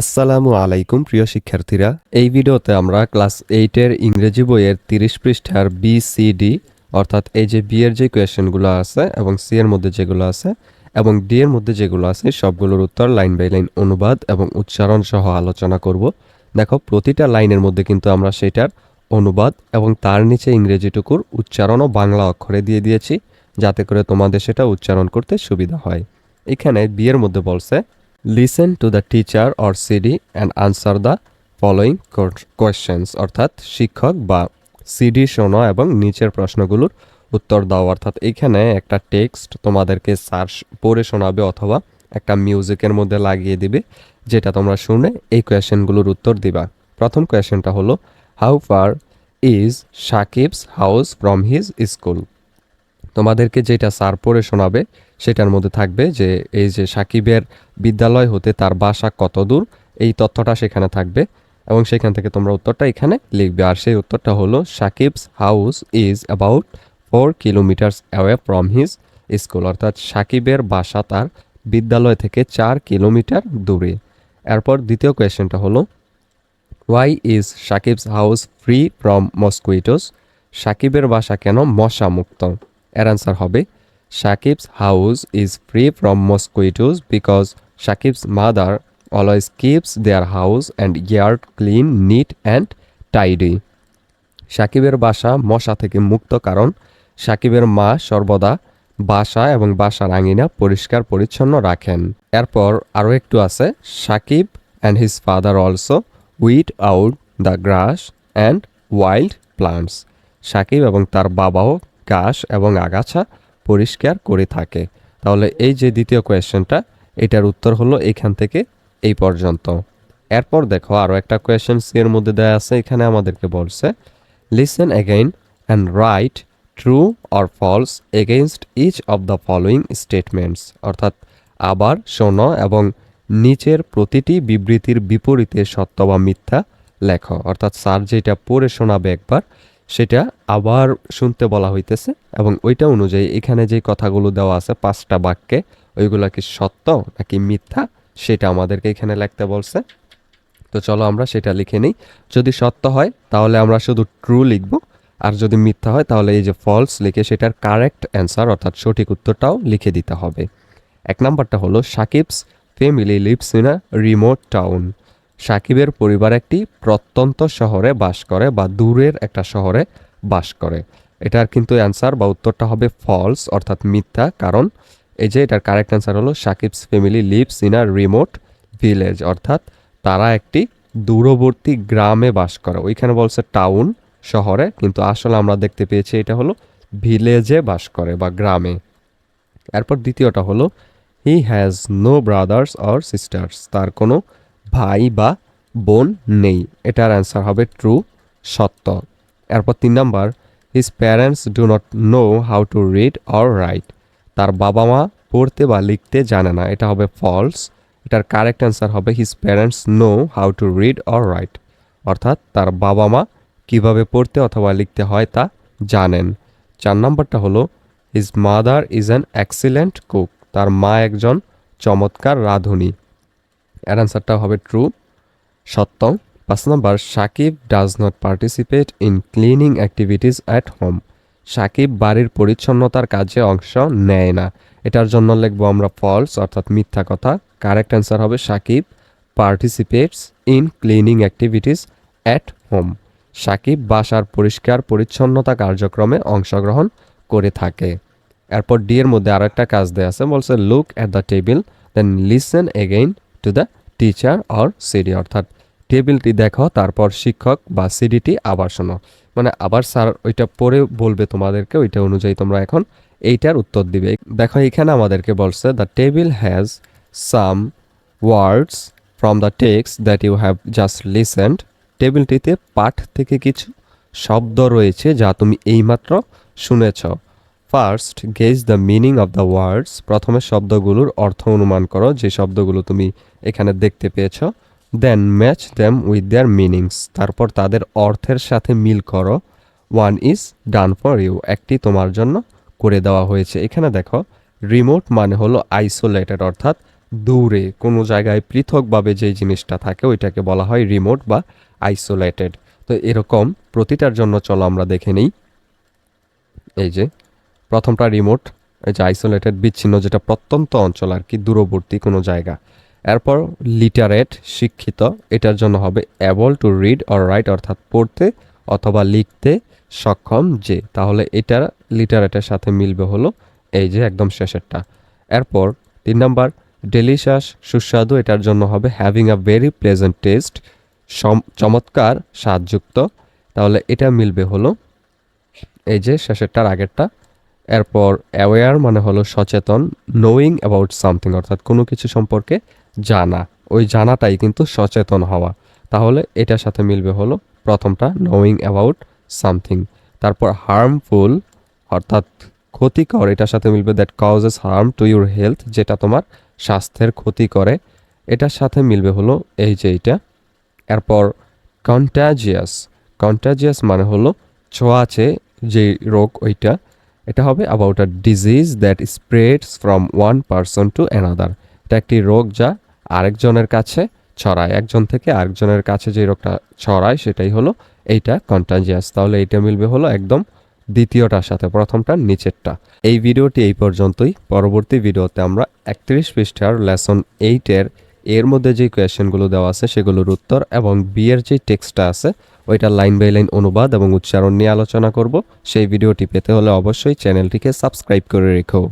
আসসালামু আলাইকুম, প্রিয় শিক্ষার্থীরা। এই ভিডিওতে আমরা ক্লাস এইটের ইংরেজি বইয়ের তিরিশ পৃষ্ঠার বি সি ডি অর্থাৎ এই যে বি এর যে কোয়েশনগুলো আছে এবং সি এর মধ্যে যেগুলো আছে এবং ডি এর মধ্যে যেগুলো আছে, সবগুলোর উত্তর লাইন বাই লাইন অনুবাদ এবং উচ্চারণ সহ আলোচনা করব। দেখো, প্রতিটা লাইনের মধ্যে কিন্তু আমরা সেটার অনুবাদ এবং তার নিচে ইংরেজিটুকুর উচ্চারণও বাংলা অক্ষরে দিয়ে দিয়েছি, যাতে করে তোমাদের সেটা উচ্চারণ করতে সুবিধা হয়। এখানে বিয়ের মধ্যে বলছে listen to the teacher or CD and answer the following questions অর্থাৎ শিক্ষক বা সিডি শোনো এবং নিচের প্রশ্নগুলোর উত্তর দাও। অর্থাৎ এখানে একটা টেক্সট তোমাদেরকে সার্চ পড়ে শোনাবে অথবা একটা মিউজিকের মধ্যে লাগিয়ে দিবে, যেটা তোমরা শুনে এই কোয়েশ্চেনগুলোর উত্তর দিবা। প্রথম কোয়েশ্চেনটা হলো how far is Sakib's house from his school তোমাদেরকে যেটা স্যার পড়ে শোনাবে, সেটার মধ্যে থাকবে যে এই যে সাকিবের বিদ্যালয় হতে তার বাসা কত দূর, এই তথ্যটা সেখানে থাকবে এবং সেখান থেকে তোমরা উত্তরটা এখানে লিখবে। আর সেই উত্তরটা হলো, Sakib's house is about four kilometres away from his school. অর্থাৎ সাকিবের বাসা তার বিদ্যালয় থেকে চার কিলোমিটার দূরে। এরপর দ্বিতীয় কোয়েশ্চেনটা হলো why is Sakib's house free from mosquitoes? সাকিবের বাসা কেন মশা মুক্ত এর অ্যান্সার হবে Sakib's house is free from mosquitoes because Sakib's mother always keeps their house and yard clean neat and tidy সাকিবের বাসা মশা থেকে মুক্ত কারণ সাকিবের মা সর্বদা বাসা এবং বাসার আঙিনা পরিষ্কার পরিচ্ছন্ন রাখেন। এরপর আরও একটু আছে Sakib and his father also weed out the grass and wild plants Sakib এবং তার বাবাও ঘাস এবং আগাছা পরিষ্কার করে থাকে। তাহলে এই যে দ্বিতীয় কোয়েশ্চেনটা এটার উত্তর হলো এখান থেকে এই পর্যন্ত। এরপর দেখো আরও একটা কোয়েশ্চেন এর মধ্যে দেওয়া আছে এখানে আমাদেরকে বলছে listen again and write true or false against each of the following statements অর্থাৎ আবার শোনো এবং নিচের প্রতিটি বিবৃতির বিপরীতে সত্য বা মিথ্যা লেখো। অর্থাৎ স্যার যেটা পড়ে শোনাবে একবার সেটা আবার শুনতে বলা হইতেছে এবং ওইটা অনুযায়ী এখানে যে কথাগুলো দেওয়া আছে, পাঁচটা বাক্যে, ওইগুলা কি সত্য নাকি মিথ্যা, সেটা আমাদেরকে এখানে লিখতে বলছে। তো চলো আমরা সেটা লিখে নিই। যদি সত্য হয়, তাহলে আমরা শুধু ট্রু লিখব। আর যদি মিথ্যা হয়, তাহলে এই যে ফলস লিখে সেটার কারেক্ট অ্যান্সার অর্থাৎ সঠিক উত্তরটাও লিখে দিতে হবে। এক নাম্বারটা হলো Sakib's family lives in a remote town সাকিবের পরিবার একটি প্রত্যন্ত শহরে বাস করে বা দূরের একটা শহরে বাস করে। এটার কিন্তু অ্যান্সার বা উত্তরটা হবে ফলস অর্থাৎ মিথ্যা, কারণ এই যে এটার কারেক্ট অ্যান্সার হলো Sakib's family lives in a remote village অর্থাৎ তারা একটি দূরবর্তী গ্রামে বাস করে। ওইখানে বলছে টাউন শহরে, কিন্তু আসলে আমরা দেখতে পেয়েছি এটা হলো ভিলেজে বাস করে বা গ্রামে। এরপর দ্বিতীয়টা হলো he has no brothers or sisters তার কোনো ভাই বা বোন নেই। এটার অ্যান্সার হবে ট্রু সত্য। এরপর তিন number his parents do not know how to read or write তার বাবা মা পড়তে বা লিখতে জানে না। এটা হবে ফলস এটার কারেক্ট অ্যান্সার হবে his parents know how to read or write অর্থাৎ তার বাবা মা কীভাবে পড়তে অথবা লিখতে হয় তা জানেন। চার নম্বরটা হলো his mother is an excellent cook তার মা একজন চমৎকার রাঁধুনি। এর অ্যান্সারটা হবে ট্রু সত্য, পাঁচ নম্বর, Sakib does not participate in cleaning activities at home Sakib বাড়ির পরিচ্ছন্নতার কাজে অংশ নেয় না। এটার জন্য লিখব আমরা ফলস অর্থাৎ মিথ্যা কথা। কারেক্ট অ্যান্সার হবে Sakib participates in cleaning activities at home Sakib বাসার পরিষ্কার পরিচ্ছন্নতা কার্যক্রমে অংশগ্রহণ করে থাকে। এরপর ডি এর মধ্যে আরও একটা কাজ দেওয়া আছে, বলছে look at the table then listen again to the teacher or CD অর্থাৎ টেবিলটি দেখো, তারপর শিক্ষক বা সিডিটি আবার শোনো। মানে আবার স্যার ওইটা পড়ে বলবে তোমাদেরকে, ওইটা অনুযায়ী তোমরা এখন এইটার উত্তর দিবে। দেখো, এখানে আমাদেরকে বলছে the table has some words from the text that you have just listened টেবিলটিতে পাঠ থেকে কিছু শব্দ রয়েছে যা তুমি এইমাত্র শুনেছ। First guess the meaning of the words প্রথমে শব্দগুলোর অর্থ অনুমান করো, যে শব্দগুলো তুমি এখানে দেখতে পেয়েছ। Then match them with their meanings তারপর তাদের অর্থের সাথে মিল করো। One is done for you একটি তোমার জন্য করে দেওয়া হয়েছে। এখানে দেখো রিমোট মানে হলো আইসোলেটেড অর্থাৎ দূরে। কোনো জায়গায় পৃথকভাবে যেই জিনিসটা থাকে, ওইটাকে বলা হয় রিমোট বা আইসোলেটেড তো এরকম প্রতিটার জন্য চলো আমরা দেখে নিই। এই যে প্রথমটা রিমোট যে আইসোলেটেড বিচ্ছিন্ন, যেটা প্রত্যন্ত অঞ্চল আর কি, দূরবর্তী কোনো জায়গা। এরপর লিটারেট শিক্ষিত, এটার জন্য হবে able to read or write অর্থাৎ পড়তে অথবা লিখতে সক্ষম যে। তাহলে এটা লিটারেটের সাথে মিলবে হলো এই যে একদম শেষেরটা। এরপর তিন নাম্বার ডেলিশাস সুস্বাদু, এটার জন্য হবে having a very pleasant taste চমৎকার, স্বাদযুক্ত। তাহলে এটা মিলবে হলো এই যে শেষেরটার আগেরটা। এরপর অ্যাওয়ার মানে হলো সচেতন নোয়িং অ্যাবাউট সামথিং অর্থাৎ কোনো কিছু সম্পর্কে জানা। ওই জানাটাই কিন্তু সচেতন হওয়া। তাহলে এটার সাথে মিলবে হলো প্রথমটা নোয়িং অ্যাবাউট সামথিং তারপর হার্মফুল অর্থাৎ ক্ষতিকর, এটার সাথে মিলবে that causes harm to your health যেটা তোমার স্বাস্থ্যের ক্ষতি করে। এটার সাথে মিলবে হলো এই যে এইটা। এরপর কন্ট্যাজিয়াস কন্ট্যাজিয়াস মানে হলো ছোঁয়াচে যে রোগ ওইটা। এটা হবে about a disease that spreads from one person to another এটা একটি রোগ যা আরেকজনের কাছে ছড়ায়। একজন থেকে আরেকজনের কাছে যে রোগটা ছড়ায়, সেটাই হলো এইটা কন্টাজিয়াস তাহলে এইটা মিলবে হলো একদম দ্বিতীয়টার সাথে প্রথমটার নিচেরটা। এই ভিডিওটি এই পর্যন্তই। পরবর্তী ভিডিওতে আমরা একত্রিশ পৃষ্ঠার লেসন এইটের এর মধ্যে যে কোয়েশ্চেনগুলো দেওয়া আছে, সেগুলোর উত্তর এবং বিয়ের যে টেক্সটটা আছে ওইটা লাইন বাই লাইন অনুবাদ এবং উচ্চারণ নিয়ে আলোচনা করব। সেই ভিডিওটি পেতে হলে অবশ্যই চ্যানেলটিকে সাবস্ক্রাইব করে রেখো।